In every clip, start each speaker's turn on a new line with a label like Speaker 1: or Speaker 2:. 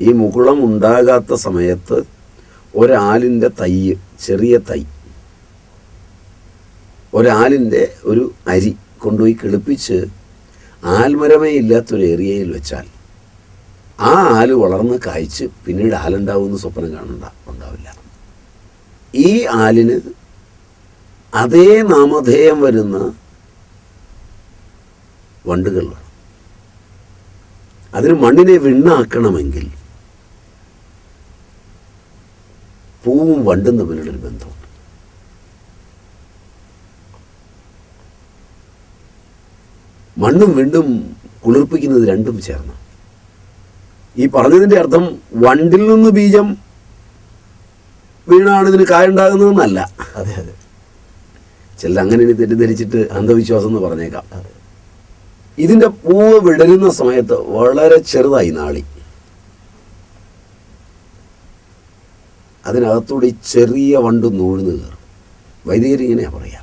Speaker 1: ഈ മുകുളം ഉണ്ടാകാത്ത സമയത്ത് ഒരാലിന്റെ തൈ ചെറിയ തൈ ഒരാലിന്റെ ഒരു അരി കൊണ്ടുപോയി കിളിപ്പിച്ച് ആൽമരമേ ഇല്ലാത്തൊരു ഏരിയയിൽ വെച്ചാൽ ആ ആൽ വളർന്ന് കായ്ച്ച് പിന്നീട് ആലുണ്ടാവുമെന്ന് സ്വപ്നം കാണണ്ട ഉണ്ടാവില്ല. ഈ ആലിന് അതേ നാമധേയം വരുന്ന വണ്ടുകൾ വേണം. അതിന് മണ്ണിനെ വിണ്ണാക്കണമെങ്കിൽ പൂവും വണ്ടും തമ്മിലുള്ളൊരു ബന്ധമുണ്ട് മണ്ണും വീണ്ടും കുളിർപ്പിക്കുന്നത് രണ്ടും ചേർന്ന് ഈ പറഞ്ഞതിന്റെ അർത്ഥം വണ്ടിൽ നിന്ന് ബീജം വീണാണ് ഇതിന് കായുണ്ടാകുന്നതെന്നല്ല
Speaker 2: അതെ അതെ.
Speaker 1: ചില അങ്ങനെ ഇനി തെറ്റിദ്ധരിച്ചിട്ട് അന്ധവിശ്വാസം എന്ന് പറഞ്ഞേക്കാം. ഇതിന്റെ പൂവ് വിടരുന്ന സമയത്ത് വളരെ ചെറുതായി നാളി. അതിനകത്തൂടെ ഈ ചെറിയ വണ്ട് നൂഴ്ന്നു കയറും. വൈദികരിങ്ങനെയാ പറയാ.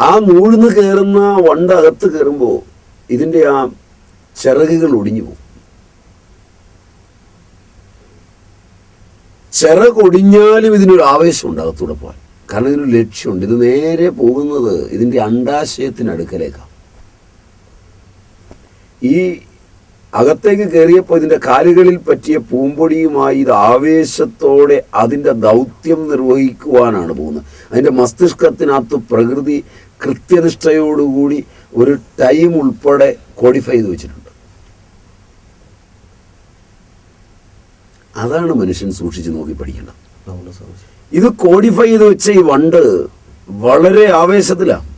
Speaker 1: ആ നൂഴ്ന്നു കയറുന്ന വണ്ട് അകത്ത് കയറുമ്പോൾ ഇതിന്റെ ആ ചിറകുകൾ ഒടിഞ്ഞു പോകും. ചിറകൊടിഞ്ഞാലും ഇതിനൊരു ആവേശമുണ്ട് അകത്തൂടെ പോകാൻ. കാരണം ഇതിനൊരു ലക്ഷ്യമുണ്ട്. ഇത് നേരെ പോകുന്നത് ഇതിന്റെ അണ്ടാശയത്തിനടുക്കലേക്കാണ് ഈ അകത്തേക്ക് കയറിയപ്പോൾ ഇതിന്റെ കാലുകളിൽ പറ്റിയ പൂമ്പൊടിയുമായി ഇത് ആവേശത്തോടെ അതിന്റെ ദൗത്യം നിർവഹിക്കുവാനാണ് പോകുന്നത്. അതിന്റെ മസ്തിഷ്കത്തിനകത്ത് പ്രകൃതി കൃത്യനിഷ്ഠയോടുകൂടി ഒരു ടൈം ഉൾപ്പെടെ കോഡിഫൈ ചെയ്ത് വെച്ചിട്ടുണ്ട്. അതാണ് മനുഷ്യൻ സൂക്ഷിച്ച് നോക്കി പഠിക്കേണ്ടത്. ഇത് കോഡിഫൈ ചെയ്ത് വെച്ച ഈ വണ്ട് വളരെ ആവേശത്തിലാണ്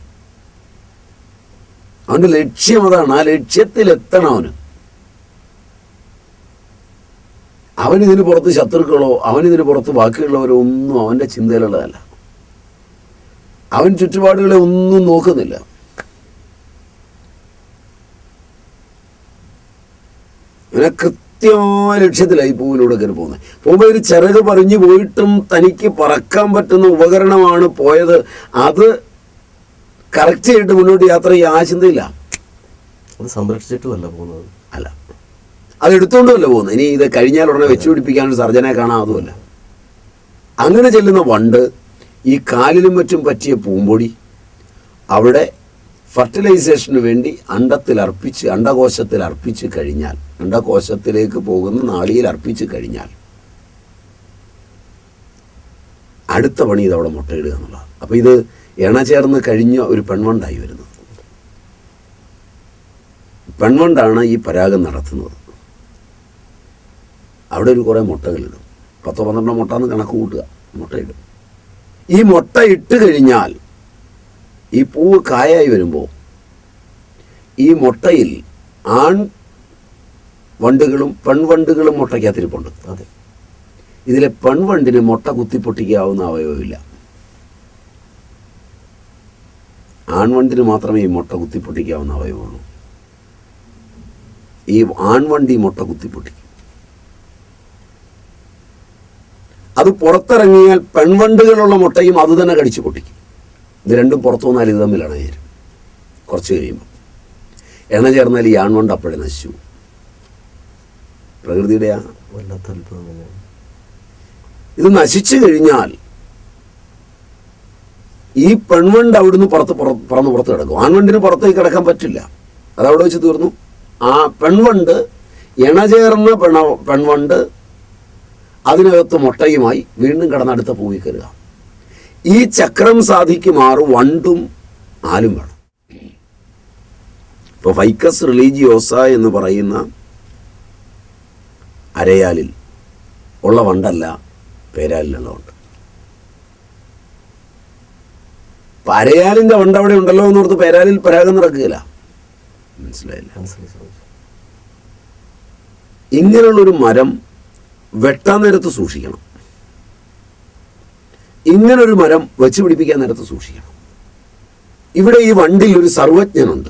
Speaker 1: അവന്റെ ലക്ഷ്യം അതാണ്. ആ ലക്ഷ്യത്തിലെത്തണം അവന്. അവൻ ഇതിന് പുറത്ത് ശത്രുക്കളോ അവൻ ഇതിന് പുറത്ത് ബാക്കിയുള്ളവരോ ഒന്നും അവന്റെ ചിന്തയിലുള്ളതല്ല. അവൻ ചുറ്റുപാടുകളെ ഒന്നും നോക്കുന്നില്ല. ഇവനെ കൃത്യമായ ലക്ഷ്യത്തിലായി പൂവിലൂടെ കയറി പോകുന്നത്. പോകുമ്പോൾ ഒരു ചിറക് പറഞ്ഞു പോയിട്ടും തനിക്ക് പറക്കാൻ പറ്റുന്ന ഉപകരണമാണ് പോയത്. അത് കറക്റ്റ് ചെയ്തിട്ട് മുന്നോട്ട് യാത്ര ചെയ്യാൻ ആ ചിന്തയില്ല
Speaker 2: അത് സംരക്ഷിച്ചിട്ടുമല്ല പോകുന്നത്.
Speaker 1: അല്ല. അത് എടുത്തുകൊണ്ടുമല്ല പോകുന്നത്. ഇനി ഇത് കഴിഞ്ഞാൽ ഉടനെ വെച്ചു പിടിപ്പിക്കാനൊരു സർജനെ കാണാതുമല്ല അങ്ങനെ ചെല്ലുന്ന വണ്ട് ഈ കാലിലും മറ്റും പറ്റിയ പൂമ്പൊടി അവിടെ ഫർട്ടിലൈസേഷന് വേണ്ടി അണ്ടത്തിൽ അർപ്പിച്ച് അണ്ടകോശത്തിൽ അർപ്പിച്ച് കഴിഞ്ഞാൽ അണ്ടകോശത്തിലേക്ക് പോകുന്ന നാളിയിൽ അർപ്പിച്ച് കഴിഞ്ഞാൽ അടുത്ത പണി ഇത് അവിടെ മുട്ടയിടുക എന്നുള്ളതാണ്. അപ്പോൾ ഇത് ഇണ ചേർന്ന് കഴിഞ്ഞ ഒരു പെൺവണ്ടായി വരുന്നത്. പെൺവണ്ടാണ് ഈ പരാഗം നടത്തുന്നത്. അവിടെ ഒരു കുറേ മുട്ടകളിടും. പത്തോ പന്ത്രണ്ടോ മുട്ട എന്ന് കണക്ക് കൂട്ടുക. മുട്ടയിടും. ഈ മുട്ട ഇട്ട് കഴിഞ്ഞാൽ ഈ പൂവ് കായായി വരുമ്പോൾ ഈ മുട്ടയിൽ ആൺ വണ്ടുകളും പെൺവണ്ടുകളും മുട്ടയ്ക്കകത്തിരിപ്പുണ്ട്.
Speaker 2: അതെ.
Speaker 1: ഇതിലെ പെൺവണ്ടിന് മുട്ട കുത്തിപ്പൊട്ടിക്കാവുന്ന അവയവമില്ല. ആൺവണ്ടിന് മാത്രമേ ഈ മുട്ട കുത്തിപ്പൊട്ടിക്കാവുന്ന അവയവമുള്ളൂ. ഈ ആൺവണ്ടി മുട്ട കുത്തിപ്പൊട്ടിക്കും. അത് പുറത്തിറങ്ങിയാൽ പെൺവണ്ടുകളുള്ള മുട്ടയും അത് തന്നെ കടിച്ചു പൊട്ടിക്കും. ഇത് രണ്ടും പുറത്തു വന്നാൽ ഇത് തമ്മിൽ ഇണചേരും കുറച്ച് കഴിയുമ്പോൾ എണ ചേർന്നാൽ ഈ ആൺവണ്ട് അപ്പോഴേ നശിച്ചു പ്രകൃതിയുടെ ആ ഇത് നശിച്ചു കഴിഞ്ഞാൽ ഈ പെൺവണ്ട് അവിടുന്ന് പുറത്ത് പുറ- പറന്ന് പുറത്ത് കിടക്കും. ആൺവണ്ടിന് പുറത്തേക്ക് കിടക്കാൻ പറ്റില്ല. അത് അവിടെ വെച്ച് തീർന്നു. ആ പെൺവണ്ട് ഇണചേർന്ന പെണ പെൺവണ്ട് അതിനകത്ത് മുട്ടയുമായി വീണ്ടും കടന്നടുത്ത പൂവിൽ കയറുക ഈ ചക്രം സാധിക്കുമാറ് വണ്ടും ആലും വേണം. ഇപ്പോൾ ഫൈക്കസ് റിലീജിയോസ എന്ന് പറയുന്ന അരയാലിൽ ഉള്ള വണ്ടല്ല പേരാലിലുള്ള വണ്ട് അപ്പൊ അരയാലിന്റെ വണ്ട് അവിടെ ഉണ്ടല്ലോ എന്ന് ഓർത്ത് പേരാലിൽ പരാഗം നടക്കുകയില്ല. മനസ്സിലായില്ല. ഇങ്ങനെയുള്ളൊരു മരം വെട്ടാൻ നേരത്ത് സൂക്ഷിക്കണം. ഇങ്ങനൊരു മരം വെച്ച് പിടിപ്പിക്കാൻ നേരത്ത് സൂക്ഷിക്കണം. ഇവിടെ ഈ വണ്ടിൽ ഒരു സർവജ്ഞനുണ്ട്.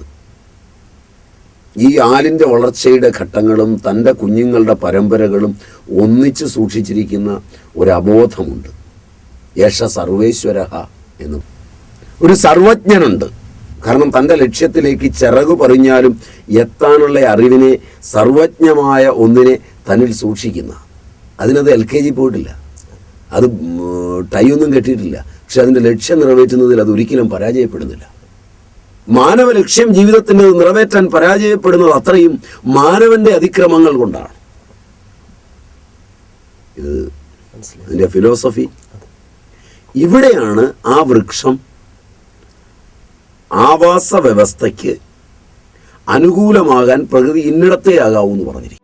Speaker 1: ഈ ആലിന്റെ വളർച്ചയുടെ ഘട്ടങ്ങളും തന്റെ കുഞ്ഞുങ്ങളുടെ പരമ്പരകളും ഒന്നിച്ച് സൂക്ഷിച്ചിരിക്കുന്ന ഒരു അബോധമുണ്ട്. യേശ സർവേശ്വര എന്ന്. ഒരു സർവജ്ഞനുണ്ട്. കാരണം തന്റെ ലക്ഷ്യത്തിലേക്ക് ചിറകു പറിഞ്ഞാലും എത്താനുള്ള അറിവിനെ സർവജ്ഞമായ ഒന്നിനെ തന്നിൽ സൂക്ഷിക്കുന്ന അതിനത് എൽ കെ ജി പോയിട്ടില്ല. അത് ടൈ ഒന്നും കെട്ടിയിട്ടില്ല. പക്ഷെ അതിന്റെ ലക്ഷ്യം നിറവേറ്റുന്നതിൽ അത് ഒരിക്കലും പരാജയപ്പെടുന്നില്ല. മാനവ ലക്ഷ്യം ജീവിതത്തിന്റെ നിറവേറ്റാൻ പരാജയപ്പെടുന്നത് അത്രയും മാനവന്റെ അതിക്രമങ്ങൾ കൊണ്ടാണ്. ഇത് ഇതിന്റെ ഫിലോസഫി ഇവിടെയാണ് ആ വൃക്ഷം ആവാസ വ്യവസ്ഥയ്ക്ക് അനുകൂലമാകാൻ പ്രകൃതി ഇന്നിടത്തെ ആകാവൂ എന്ന് പറഞ്ഞിരിക്കുന്നത്.